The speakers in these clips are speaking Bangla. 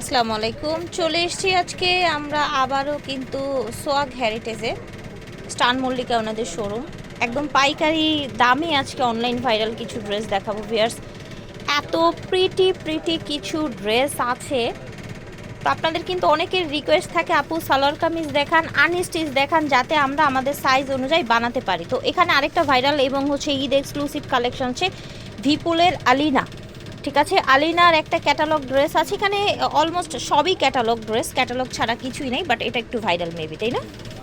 আসসালামু আলাইকুম। চলে এসেছি আজকে আমরা আবারও কিন্তু সোয়াগ হেরিটেজে স্টান মল্লিকা ওনাদের শোরুম একদম পাইকারি দামে আজকে অনলাইন ভাইরাল কিছু ড্রেস দেখাবো ভিয়ার্স এত প্রিটি প্রিটি কিছু ড্রেস আছে। তো আপনাদের কিন্তু অনেকের রিকোয়েস্ট থাকে, আপু, সালোয়ার কামিজ দেখান আনস্টিচ দেখান, যাতে আমরা আমাদের সাইজ অনুযায়ী বানাতে পারি। তো এখানে আরেকটা ভাইরাল এবং হচ্ছে ঈদ এক্সক্লুসিভ কালেকশন হচ্ছে ভিপুলের আলিনা। ঠিক আছে, আলিনার একটা ক্যাটালগ ড্রেস আছে, এখানে অলমোস্ট সবই ক্যাটালগ ড্রেস ক্যাটালগ ছাড়া কিছুই নেই বাট এটা একটু ভাইরাল মেবি তাই না?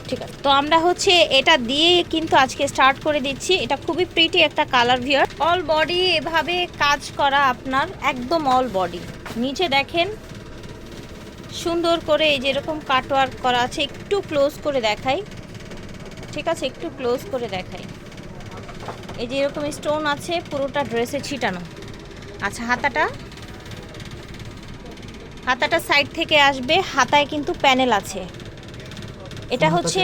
ঠিক আছে, তো আমরা হচ্ছে এটা দিয়ে কিন্তু আজকে স্টার্ট করে দিচ্ছি, এটা খুবই প্রিটি একটা কালার ভিয়ার অল বডি এভাবে কাজ করা আপনার, একদম অল বডি নিচে দেখেন, সুন্দর করে এই যেরকম কাটওয়ার্ক করা আছে, একটু ক্লোজ করে দেখাই। ঠিক আছে, একটু ক্লোজ করে দেখাই। এই যে এরকম স্টোন আছে, পুরোটা ড্রেসে ছিটানো। আচ্ছা হাতাটা? হাতাটা সাইড থেকে আসবে হাতায় কিন্তু প্যানেল আছে। এটা হচ্ছে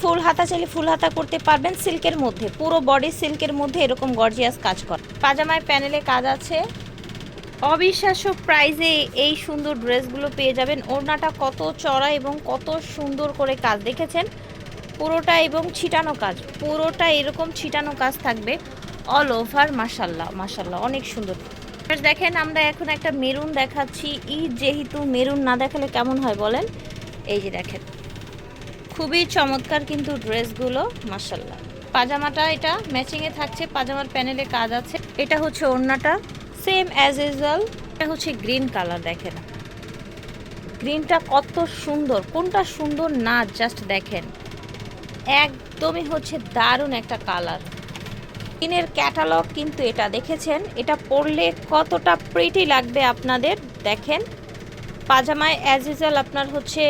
ফুল হাতা চাইলে ফুল হাতা করতে পারবেন সিল্কের মধ্যে। পুরো বডি সিল্কের মধ্যে এরকম গর্জিয়াস কাজ কর। পাজামায় প্যানেলে কাজ আছে। অবিশ্বাস্য প্রাইজে এই সুন্দর ড্রেসগুলো পেয়ে যাবেন। ওড়নাটা কত চড়া এবং কত সুন্দর করে কাজ। দেখেছেন? পুরোটা এবং ছিটানো কাজ। পুরোটা এরকম ছিটানো কাজ থাকবে। অল ওভার মাসাল্লাহ মাসাল্লাহ অনেক সুন্দর। দেখেন, আমরা এখন একটা মেরুন দেখাচ্ছি। ঈদ যেহেতু মেরুন না দেখালে কেমন হয় বলেন? এই যে দেখেন, খুবই চমৎকার কিন্তু ড্রেসগুলো মাসাল্লাহ পাজামাটা এটা ম্যাচিংয়ে থাকছে, পাজামার প্যানেলে কাজ আছে। এটা হচ্ছে ওড়নাটা সেম অ্যাজ ইউজুয়াল এটা হচ্ছে গ্রিন কালার দেখেন। গ্রিনটা কত সুন্দর, কোনটা সুন্দর না জাস্ট দেখেন। একদমই হচ্ছে দারুণ একটা কালার গ্রিনের ক্যাটালগ কিন্তু এটা দেখেছেন। এটা পরলে কতটা প্রিটি লাগবে আপনাদের? দেখেন পাজামায় অ্যাজ ইউজুয়াল আপনার হচ্ছে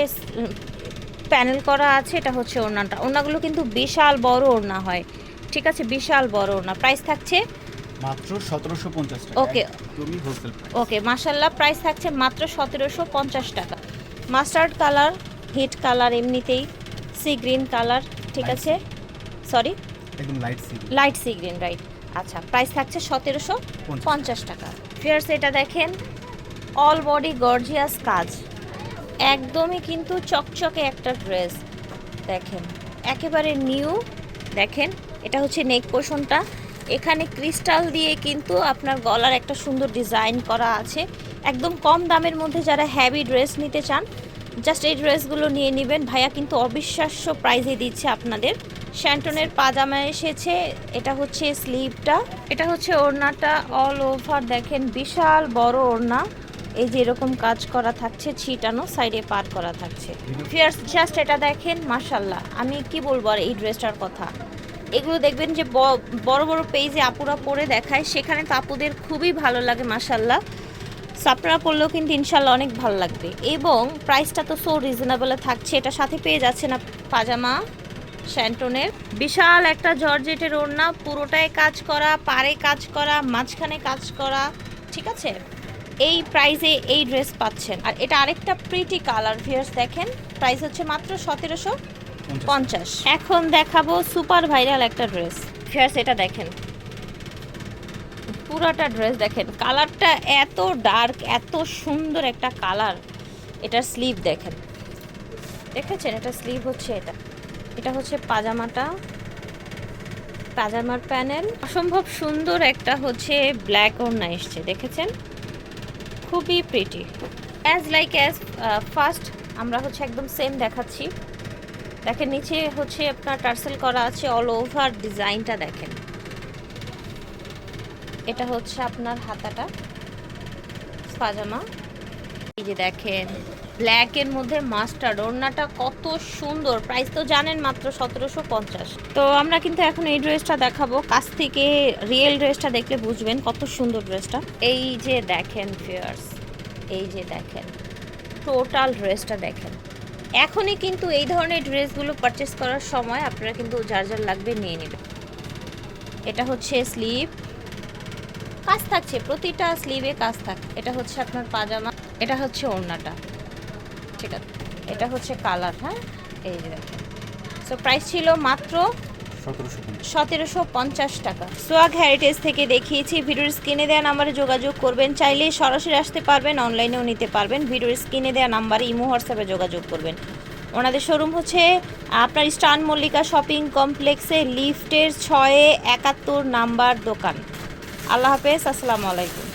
প্যানেল করা আছে এটা হচ্ছে ওড়নাটা। ওড়নাগুলো কিন্তু বিশাল বড় ওড়না হয়। ঠিক আছে বিশাল বড় ওড়না। প্রাইস থাকছে? মাত্র সতেরোশো পঞ্চাশ টাকা। Okay. তুমি হোলসেল প্রাইস ওকে মাসাল্লাহ প্রাইস থাকছে মাত্র সতেরোশো পঞ্চাশ টাকা। মাস্টার্ড কালার হিট কালার এমনিতেই সি গ্রিন কালার ঠিক আছে? সরি একদম light sea light sea green right আচ্ছা প্রাইস থাকছে সতেরোশো পঞ্চাশ। টাকা। ফিয়ার্স এটা দেখেন অল বডি গর্জিয়াস কাজ। একদমই কিন্তু চকচকে একটা ড্রেস দেখেন একেবারে নিউ দেখেন এটা হচ্ছে নেক পোষণটা এখানে ক্রিস্টাল দিয়ে কিন্তু আপনার গলার একটা সুন্দর ডিজাইন করা আছে। একদম কম দামের মধ্যে যারা হ্যাভি ড্রেস নিতে চান জাস্ট এই ড্রেসগুলো নিয়ে নেবেন। ভাইয়া কিন্তু অবিশ্বাস্য প্রাইজে দিচ্ছে আপনাদের। শ্যান্টনের পাজামা এসেছে, এটা হচ্ছে স্লিভটা এটা হচ্ছে ওড়নাটা অল ওভার দেখেন বিশাল বড় ওড়না। এই যে এরকম কাজ করা থাকছে, ছিটানো সাইডে পার করা থাকছে। ফিয়ার্স জাস্ট এটা দেখেন, মাশাল্লাহ। আমি কি বলব আর এই ড্রেসটার কথা? এগুলো দেখবেন যে বড় বড় পেজে আপুরা পরে দেখায়, সেখানে তো আপুদের খুবই ভালো লাগে, মাশাল্লাহ। সাপড়া পড়লেও কিন্তু ইনশাল্লাহ অনেক ভালো লাগবে। এবং প্রাইসটা তো সো রিজনেবলে থাকছে, এটা সাথে পেয়ে যাচ্ছে না পাজামা। শ্যান্টনের বিশাল একটা জর্জেটের ওড়না পুরোটায় কাজ করা পারে কাজ করা মাঝখানে কাজ করা ঠিক আছে? এই প্রাইজে এই ড্রেস পাচ্ছেন। আর এটা আরেকটা প্রিটি কালার ভিয়ার্স দেখেন প্রাইস হচ্ছে মাত্র সতেরোশো পঞ্চাশ। এখন দেখাবো সুপার ভাইরাল একটা ড্রেস ফিয়ার্স এটা দেখেন। পুরাটা ড্রেস দেখেন। কালারটা এত ডার্ক এত সুন্দর একটা কালার এটার স্লিভ দেখেন। দেখেছেন? এটা স্লিভ হচ্ছে এটা। এটা হচ্ছে পাজামাটা, পাজামার প্যানেল। অসম্ভব সুন্দর একটা হচ্ছে ব্ল্যাক ওড়না এসছে, দেখেছেন? খুবই pretty as like as first আমরা হচ্ছে একদম সেম দেখাচ্ছি। দেখেন, নিচে হচ্ছে আপনার টার্সেল করা আছে অল ওভার ডিজাইনটা দেখেন। এটা হচ্ছে আপনার হাতাটা, পাজামা। এই যে দেখেন ব্ল্যাকের মধ্যে মাস্টার্ড, ওড়নাটা কত সুন্দর। প্রাইস তো জানেন মাত্র সতেরোশো পঞ্চাশ। তো আমরা কিন্তু এখন এই ড্রেসটা দেখাবো। কাছ থেকে রিয়েল ড্রেসটা দেখলে বুঝবেন কত সুন্দর ড্রেসটা। এই যে দেখেন ফিয়ার্স এই যে দেখেন টোটাল ড্রেসটা দেখেন। এখনই কিন্তু এই ধরনের ড্রেসগুলো পারচেস করার সময় আপনারা কিন্তু যার যার লাগবে নিয়ে নেবেন। এটা হচ্ছে স্লিভ কাজ থাকছে, প্রতিটা স্লিভে কাজ থাক। এটা হচ্ছে আপনার পাজামা, এটা হচ্ছে ওড়নাটা। ঠিক আছে এটা হচ্ছে কালার হ্যাঁ? এই যে দেখেন সো প্রাইস ছিল মাত্র সতেরোশো পঞ্চাশ। টাকা। সোয়াগ হেরিটেজ থেকে দেখিয়েছি ভিডিওর স্ক্রিনে দেওয়া নাম্বারে যোগাযোগ করবেন। চাইলে সরাসরি আসতে পারবেন অনলাইনেও নিতে পারবেন। ভিডিওর স্ক্রিনে দেওয়া নাম্বারে ইমো হোয়াটসঅ্যাপে যোগাযোগ করবেন। ওনাদের শোরুম হচ্ছে আপনার স্টান মল্লিকা শপিং কমপ্লেক্সে লিফটের ছয়ে একাত্তর নাম্বার দোকান। আল্লাহ হাফেজ আসসালামু আলাইকুম।